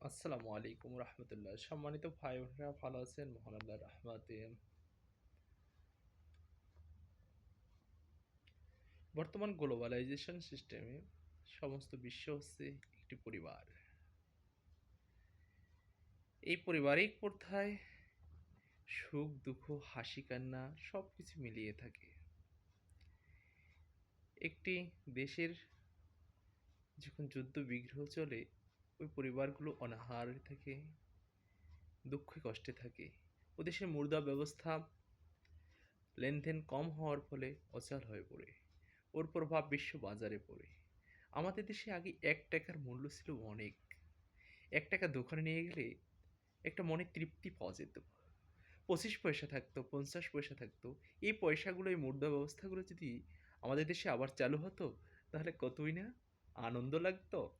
আসসালামু আলাইকুম রহমতুল্লাহ। সম্মানিত ভাই বোনেরা ভালো আছেন? মহান আল্লাহর রহমতে। বর্তমান গ্লোবালাইজেশন সিস্টেমে সমস্ত বিশ্ব হচ্ছে একটি পরিবার। এই পারিবারিক প্রথায় সুখ, দুঃখ, হাসি, কান্না সব কিছু মিলিয়ে থাকে। একটি দেশের যখন যুদ্ধ বিগ্রহ চলে ওই পরিবারগুলো অনাহার থাকে, দুঃখে কষ্টে থাকে। ও দেশের মুদ্রা ব্যবস্থা লেনদেন কম হওয়ার ফলে অচল হয়ে পড়ে। ওর প্রভাব বিশ্ব বাজারে পড়ে। আমাদের দেশে আগে এক টাকার মূল্য ছিল অনেক। এক টাকা দোকানে নিয়ে গেলে একটা মনে তৃপ্তি পাওয়া যেত। পঁচিশ পয়সা থাকতো, পঞ্চাশ পয়সা থাকতো। এই পয়সাগুলো, এই মুদ্রা ব্যবস্থাগুলো যদি আমাদের দেশে আবার চালু হতো, তাহলে কতই না আনন্দ লাগতো।